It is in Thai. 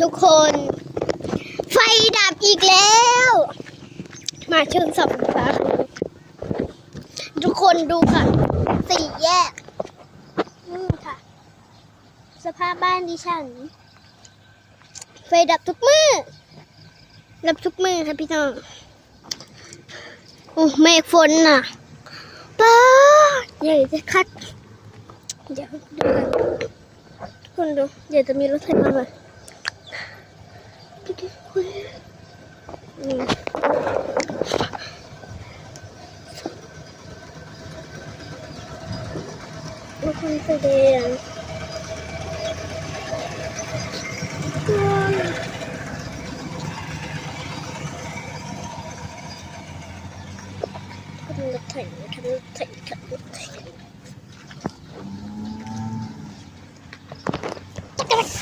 ทุกคน ไฟดับอีกแล้ว มาเชิงสับฟ้าทุกคนดูค่ะ สี่แยกนี่ค่ะ สภาพบ้านดิฉัน ไฟดับทุกมือดับทุกมือค่ะพี่น้องโอ้เมฆฝนน่ะป้าใหญ่จะคัด เดี๋ยวดูกันทุกคนดู เดี๋ยวจะมีรถไถมาไหม Looking for the Take, take, take, take.